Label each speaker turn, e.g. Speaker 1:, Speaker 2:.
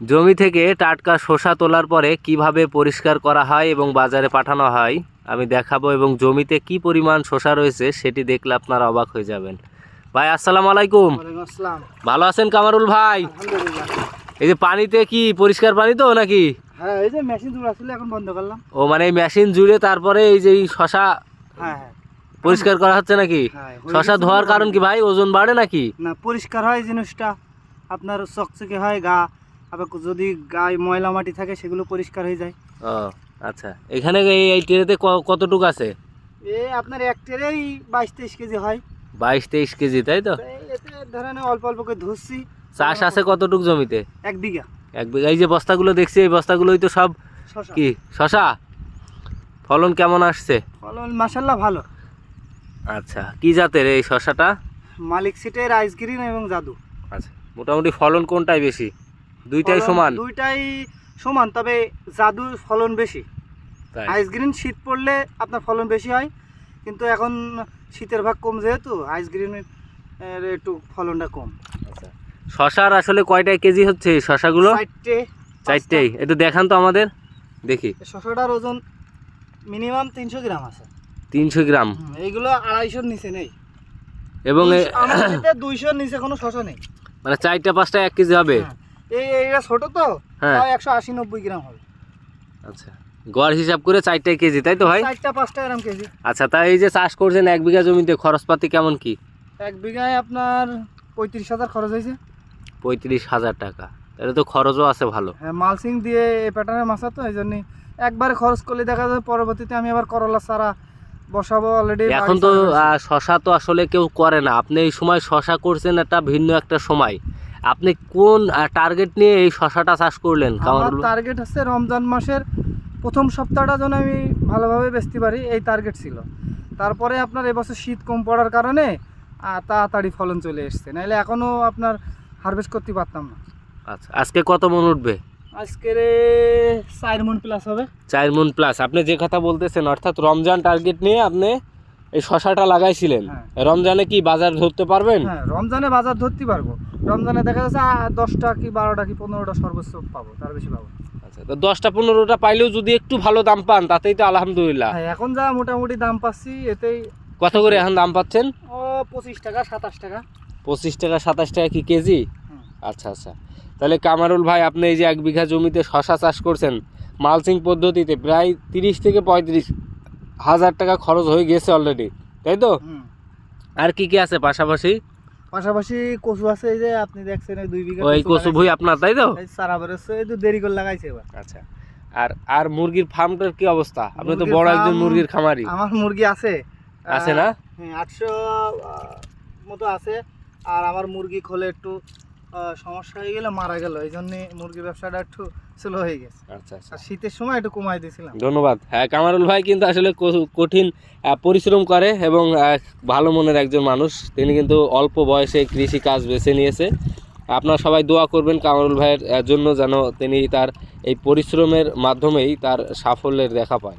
Speaker 1: জমি থেকে টাটকা শসা তোলার পরে কীভাবে পরিষ্কার করা হয় এবং বাজারে পাঠানো হয় আমি দেখাবো এবং জমিতে কি পরিমাণ শসা রয়েছে সেটি দেখলে আপনারা অবাক হয়ে যাবেন। ভাই আসসালামু আলাইকুম। ভালো আছেন কামারুল ভাই? এই যে পানিতে কি পরিষ্কার পানি তো নাকি?
Speaker 2: হ্যাঁ এই যে মেশিন দুটো এখন বন্ধ করলাম।
Speaker 1: ও মানে এই মেশিন জুড়ে তারপরে এই যে শশা
Speaker 2: হ্যাঁ হ্যাঁ।
Speaker 1: পরিষ্কার করা হচ্ছে নাকি?
Speaker 2: হ্যাঁ,
Speaker 1: শশা ধোয়ার কারণ কি ভাই? ওজন বাড়ে নাকি?
Speaker 2: না পরিষ্কার হয় জিনিসটা। আপনার চকচকে হয় গা। আবার যদি গায়ে ময়লা মাটি থাকে সেগুলো পরিষ্কার হয়ে যায়।
Speaker 1: ও আচ্ছা। এখানে এই ট্রেতে কতটুকু আছে?
Speaker 2: এ আপনার এক ট্রেই বাইশ তেইশ কেজি হয়।
Speaker 1: বাইশ তেইশ কেজি তাই তো?
Speaker 2: এতে ধরেন অল্প অল্প করে ধরছি
Speaker 1: চাষ আছে কতটুকু জমিতে?
Speaker 2: এক বিঘা।
Speaker 1: এক বিঘা। এই যে বস্তাগুলো দেখছি এই বস্তাগুলোই তো সব কি? শশা ফলন কেমন আসছে?
Speaker 2: ফলন মাসাল্লাহ ভালো।
Speaker 1: আচ্ছা। কি জাতের এই শশাটা
Speaker 2: মালিক সিটের আইসক্রিম এবং জাদু।
Speaker 1: আচ্ছা। মোটামুটি ফলন কোনটাই বেশি? দুইটাই সমান।
Speaker 2: দুইটাই সমান তবে জাদুর ফলন বেশি। আইস গ্রিন শীত পড়লে আপনার ফলন বেশি হয় কিন্তু এখন শীতের ভাগ কম যেহেতু আইস গ্রিনের একটু ফলনটা কম।
Speaker 1: আচ্ছা। শশার আসলে কয়টায় কেজি হচ্ছে শশাগুলো?
Speaker 2: চারটে
Speaker 1: চারটেই। একটু দেখান তো আমাদের। দেখি।
Speaker 2: শশাটার ওজন মিনিমাম তিনশো গ্রাম আছে।
Speaker 1: তিনশো গ্রাম।
Speaker 2: এইগুলো আড়াইশোর নিচে নেই।
Speaker 1: এবং
Speaker 2: দুইশোর নিচে কোনো শশা নেই।
Speaker 1: মানে চারটা পাঁচটা এক কেজি হবে?
Speaker 2: হ্যাঁ। এই এইটা ছোট তো
Speaker 1: হ্যাঁ।
Speaker 2: একশো আশি নব্বই গ্রাম হবে।
Speaker 1: আচ্ছা। গড় হিসাব করে চারটায় কেজি তাই তো ভাই?
Speaker 2: চারটা পাঁচটা গ্রাম কেজি।
Speaker 1: আচ্ছা তাই এই যে চাষ করছেন এক বিঘা জমিতে খরচপাতি কেমন কি?
Speaker 2: এক বিঘায় আপনার পঁয়ত্রিশ হাজার খরচ হয়েছে।
Speaker 1: পঁয়ত্রিশ হাজার টাকা। তাহলে তো খরচও আছে ভালো।
Speaker 2: হ্যাঁ মালসিং দিয়ে এই প্যাটার্নের মাছা তো এই জন্যই একবারে খরচ করলে দেখা যায় পরবর্তীতে আমি আবার করলা সারা বসাবো অলরেডি
Speaker 1: এখন তো শশা তো আসলে কেউ করে না। আপনি এই সময় শশা করছেন একটা ভিন্ন একটা সময়। আপনি কোন টার্গেট নিয়ে এই শশাটা চাষ করলেন?
Speaker 2: আমার টার্গেট হচ্ছে রমজান মাসের প্রথম সপ্তাহটা যেন আমি ভালোভাবে বেচতে পারি এই টার্গেট ছিল। তারপরে আপনার এবছর শীত কম পড়ার কারণে তাড়াতাড়ি ফলন চলে এসছে। নাহলে এখনও আপনার হারভেস্ট করতে পারতাম না।
Speaker 1: আচ্ছা আজকে কত মন উঠবে?
Speaker 2: আজকের চার মন প্লাস হবে।
Speaker 1: চার মন প্লাস আপনি যে কথা বলতেছেন অর্থাৎ রমজান টার্গেট নিয়ে আপনি এই শশাটা লাগাইছিলেন।
Speaker 2: হ্যাঁ।
Speaker 1: রমজানে কি বাজার ধরতে পারবেন?
Speaker 2: হ্যাঁ রমজানে বাজার ধরতে পারব। রমজানে দেখা যাচ্ছে দশটা কি বারোটা কি পনেরোটা সর্বোচ্চ পাবো তার বেশি পাবো
Speaker 1: আচ্ছা তো দশটা পনেরোটা পাইলেও যদি একটু ভালো দাম পান তাতেই তো আলহামদুলিল্লাহ।
Speaker 2: হ্যাঁ এখন যা মোটামুটি দাম পাচ্ছি এতেই
Speaker 1: কত করে এখন দাম পাচ্ছেন?
Speaker 2: ও পঁচিশ টাকা সাতাশ টাকা।
Speaker 1: পঁচিশ টাকা সাতাশ টাকা কি কেজি? আচ্ছা আচ্ছা। তাহলে কামারুল ভাই আপনি এই যে এক বিঘা জমিতে শশা চাষ করছেন মালচিং পদ্ধতিতে প্রায় তিরিশ থেকে পঁয়ত্রিশ হাজার টাকা খরচ হয়ে গেছে অলরেডি তাই তো? আর কি কি আছে পাশাপাশি?
Speaker 2: পাশাপাশি কচু আছে এই যে আপনি দেখছেন দুই বিঘা
Speaker 1: ওই কচু ভুই আপনার তাই তো?
Speaker 2: এই সারা এই তো দেরি করে লাগাইছে এবার।
Speaker 1: আচ্ছা। আর আর মুরগির ফার্মটার কি অবস্থা? আপনি তো বড় একজন মুরগির খামারি।
Speaker 2: আমার মুরগি আছে।
Speaker 1: আছে না?
Speaker 2: হ্যাঁ আটশো মতো আছে। আর আমার মুরগি খোলে একটু সমস্যা হয়ে গেলে মারা গেল। এই জন্যে মুরগি ব্যবসাটা একটু স্লো হয়ে গেছে।
Speaker 1: আচ্ছা আচ্ছা।
Speaker 2: আর শীতের সময় একটু কমাই দিয়েছিলাম।
Speaker 1: ধন্যবাদ। হ্যাঁ কামারুল ভাই কিন্তু আসলে কঠিন পরিশ্রম করে এবং ভালো মনের একজন মানুষ। তিনি কিন্তু অল্প বয়সে কৃষি কাজ বেছে নিয়েছে। আপনারা সবাই দোয়া করবেন কামারুল ভাইয়ের জন্য যেন তিনি তার এই পরিশ্রমের মাধ্যমেই তার সাফল্যের দেখা পায়।